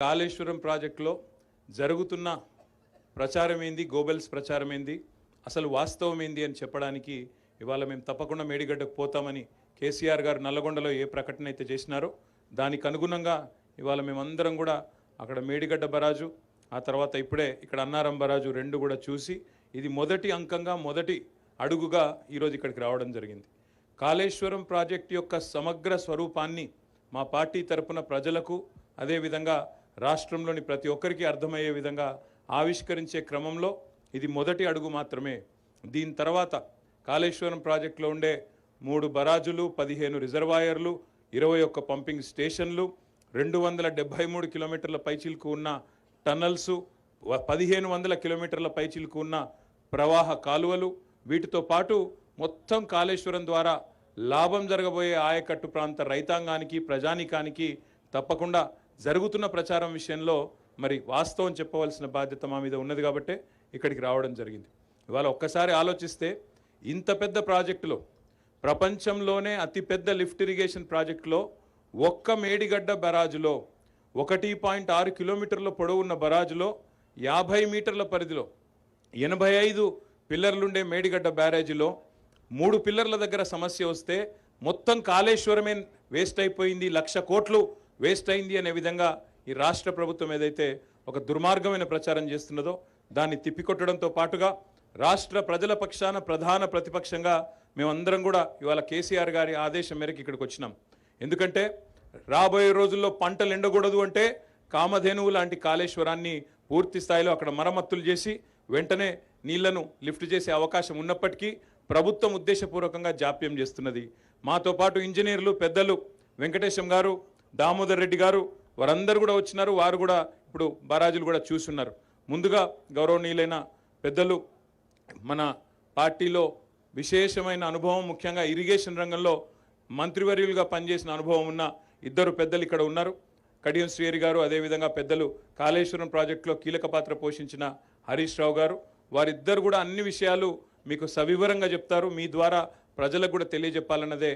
కాళేశ్వరం ప్రాజెక్టులో జరుగుతున్న ప్రచారం ఏంది గోబెల్స్ ప్రచారం ఏంది అసలు వాస్తవం ఏంది అని చెప్పడానికి ఇవాళ మేము తప్పకుండా మేడిగడ్డకు పోతామని కేసీఆర్ గారు నల్లగొండలో ఏ ప్రకటన అయితే చేసినారో దానికి అనుగుణంగా ఇవాళ మేమందరం కూడా అక్కడ మేడిగడ్డ బరాజు ఆ తర్వాత ఇప్పుడే ఇక్కడ అన్నారం బరాజు రెండు కూడా చూసి ఇది మొదటి అంకంగా మొదటి అడుగుగా ఈరోజు ఇక్కడికి రావడం జరిగింది. కాళేశ్వరం ప్రాజెక్టు యొక్క సమగ్ర స్వరూపాన్ని మా పార్టీ తరపున ప్రజలకు అదేవిధంగా రాష్ట్రంలోని ప్రతి ఒక్కరికి అర్థమయ్యే విధంగా ఆవిష్కరించే క్రమంలో ఇది మొదటి అడుగు మాత్రమే. దీని తర్వాత కాళేశ్వరం ప్రాజెక్టులో ఉండే మూడు బరాజులు పదిహేను రిజర్వాయర్లు ఇరవై ఒక్క పంపింగ్ స్టేషన్లు రెండు వందల డెబ్బై మూడు కిలోమీటర్ల పైచిలకు ఉన్న టన్నల్సు పదిహేను వందల కిలోమీటర్ల పైచిలకు ఉన్న ప్రవాహ కాలువలు వీటితో పాటు మొత్తం కాళేశ్వరం ద్వారా లాభం జరగబోయే ఆయకట్టు ప్రాంత రైతాంగానికి ప్రజానికానికి తప్పకుండా జరుగుతున్న ప్రచారం విషయంలో మరి వాస్తవం చెప్పవలసిన బాధ్యత మా మీద ఉన్నది కాబట్టే ఇక్కడికి రావడం జరిగింది. ఇవాళ ఒక్కసారి ఆలోచిస్తే ఇంత పెద్ద ప్రాజెక్టులో ప్రపంచంలోనే అతిపెద్ద లిఫ్ట్ ఇరిగేషన్ ప్రాజెక్టులో ఒక్క మేడిగడ్డ బరాజులో ఒకటి పాయింట్ ఆరు కిలోమీటర్ల పొడవున్న బరాజులో యాభై మీటర్ల పరిధిలో ఎనభై ఐదు పిల్లర్లుండే మేడిగడ్డ బ్యారేజీలో మూడు పిల్లర్ల దగ్గర సమస్య వస్తే మొత్తం కాళేశ్వరమే వేస్ట్ అయిపోయింది లక్ష కోట్లు వేస్ట్ అయింది అనే విధంగా ఈ రాష్ట్ర ప్రభుత్వం ఏదైతే ఒక దుర్మార్గమైన ప్రచారం చేస్తున్నదో దాన్ని తిప్పికొట్టడంతో పాటుగా రాష్ట్ర ప్రజల పక్షాన ప్రధాన ప్రతిపక్షంగా మేమందరం కూడా ఇవాళ కేసీఆర్ గారి ఆదేశం మేరకు ఇక్కడికి వచ్చినాం. ఎందుకంటే రాబోయే రోజుల్లో పంటలు ఎండకూడదు అంటే కామధేనువు లాంటి కాళేశ్వరాన్ని పూర్తి స్థాయిలో అక్కడ మరమ్మతులు చేసి వెంటనే నీళ్ళను లిఫ్ట్ చేసే అవకాశం ఉన్నప్పటికీ ప్రభుత్వం ఉద్దేశపూర్వకంగా జాప్యం చేస్తున్నది. మాతో పాటు ఇంజనీర్లు పెద్దలు వెంకటేశం గారు దామోదర్ రెడ్డి గారు వారందరూ కూడా వచ్చినారు. వారు కూడా ఇప్పుడు బారాజులు కూడా చూస్తున్నారు. ముందుగా గౌరవనీయులైన పెద్దలు మన పార్టీలో విశేషమైన అనుభవం ముఖ్యంగా ఇరిగేషన్ రంగంలో మంత్రివర్యులుగా పనిచేసిన అనుభవం ఉన్న ఇద్దరు పెద్దలు ఇక్కడ ఉన్నారు. కడియం శ్రీహరి గారు అదేవిధంగా పెద్దలు కాళేశ్వరం ప్రాజెక్టులో కీలక పాత్ర పోషించిన హరీష్ రావు గారు. వారిద్దరు కూడా అన్ని విషయాలు మీకు సవివరంగా చెప్తారు. మీ ద్వారా ప్రజలకు కూడా తెలియజెప్పాలన్నదే